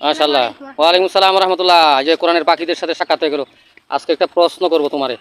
মাশাল্লাহ ওয়ালাইকুম সালাম রহমতুল্লাহ যে কোরআনের পাখিদের সাথে সাক্ষাৎ হয়ে গেল। আজকে একটা প্রশ্ন করব তোমারে।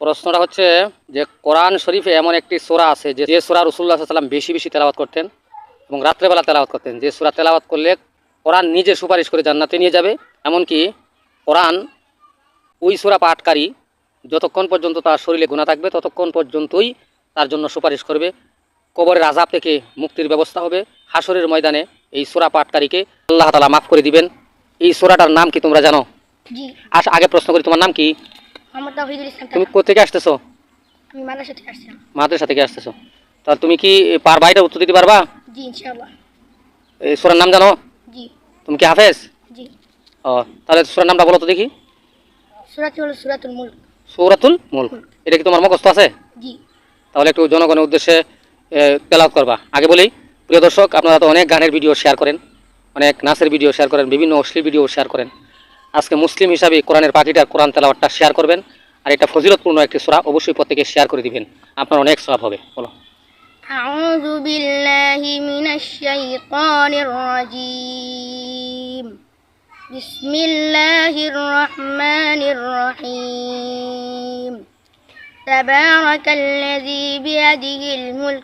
প্রশ্নটা হচ্ছে যে, কোরআন শরীফে এমন একটি সোরা আছে যে যে সোরা রসুল্লাহ সাল্লাম বেশি বেশি তেলাওয়াত করতেন এবং রাত্রেবেলা তেলাওয়াত করতেন। যে সোরা তেলাওয়াত করলে কোরআন নিজে সুপারিশ করে জান্নাতে নিয়ে যাবে। এমনকি কোরআন ওই সোরা পাঠকারী যতক্ষণ পর্যন্ত তার শরীরে গুণা থাকবে, ততক্ষণ পর্যন্তই তার জন্য সুপারিশ করবে। কবরের আজাব থেকে মুক্তির ব্যবস্থা হবে। হাসরের ময়দানে এই সোরা পাঠকারীকে আল্লাহ তালা মাফ করে দিবেন। এই সোরাটার নাম কি তোমরা জানো? আস আগে প্রশ্ন করি তোমার নাম কি? তুমি। কোথেকে আসতেছো? মাদ্রাসা থেকে আসতেছো। তাহলে তুমি কি পারবা এটা উত্তর দিতে পারবা? এই সোরার নাম জানো? তুমি কি হাফেজ? ও তাহলে সোরার নামটা বলো তো দেখি। সুরাতুল মুল্ক। সৌরাতুল মুল্ক। এটা কি তোমার মুখস্থ আছে? জি। তাহলে একটু জনগণের উদ্দেশ্যে তেলাওয়াত করবা। আগে বলি প্রিয় দর্শক আপনারা তো অনেক গানের ভিডিও শেয়ার করেন অনেক নাচের ভিডিও শেয়ার করেন বিভিন্ন অশ্লীল ভিডিও শেয়ার করেন আজকে মুসলিম হিসাবে কোরআনের পাখিটার কোরআন তেলাওয়াতটা শেয়ার করবেন আর এটা ফজিলতপূর্ণ একটি সোরা অবশ্যই প্রত্যেকে শেয়ার করে দিবেন আপনার অনেক সব হবে বলো أعوذ بالله من الشيطان الرجيم بسم الله الرحمن الرحيم تبارك الذي بيده الملك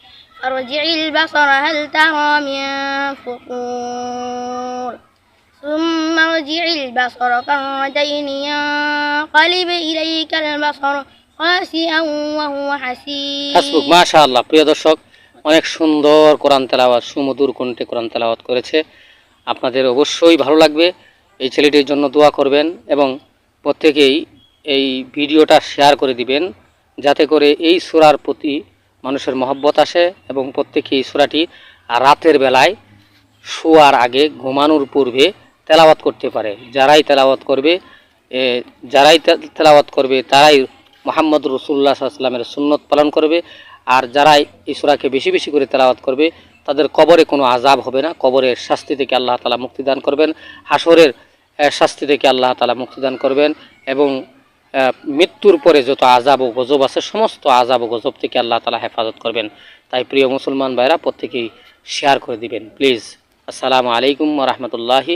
فارجع البصر هل ترى من فطور ثم ارجع البصر كرتين ينقلب إليك البصر خاسئا وهو حسير হাসবুক মাশাআল্লাহ প্রিয় দর্শক অনেক সুন্দর কোরআন তেলাওয়াত সুমধুর কণ্ঠে কোরআন তেলাওয়াত করেছে আপনাদের অবশ্যই ভালো লাগবে এই ছেলেটির জন্য দোয়া করবেন এবং প্রত্যেকেই এই ভিডিওটা শেয়ার করে দিবেন যাতে করে এই সুরার প্রতি মানুষের মহব্বত আসে এবং প্রত্যেকে এই সুরাটি রাতের বেলায় শোয়ার আগে ঘুমানোর পূর্বে তেলাওয়াত করতে পারে। যারাই তেলাওয়াত করবে যারাই তেলাওয়াত করবে, তারাই মোহাম্মদ রসুল্লাহ সাল্লামের সুন্নত পালন করবে। আর যারাই এই সূরাকে বেশি বেশি করে তেলাওয়াত করবে, তাদের কবরে কোনো আজাব হবে না। কবরের শাস্তি থেকে আল্লাহ তালা মুক্তিদান করবেন। হাসরের শাস্তি থেকে আল্লাহ তালা মুক্তিদান করবেন এবং মৃত্যুর পরে যত আজাব ও গজব আছে, সমস্ত আজাব ও গজব থেকে আল্লাহ তালা হেফাজত করবেন। তাই প্রিয় মুসলমান ভাইরা, প্রত্যেকেই শেয়ার করে দিবেন। প্লিজ আসসালামু আলাইকুম রহমতুল্লাহি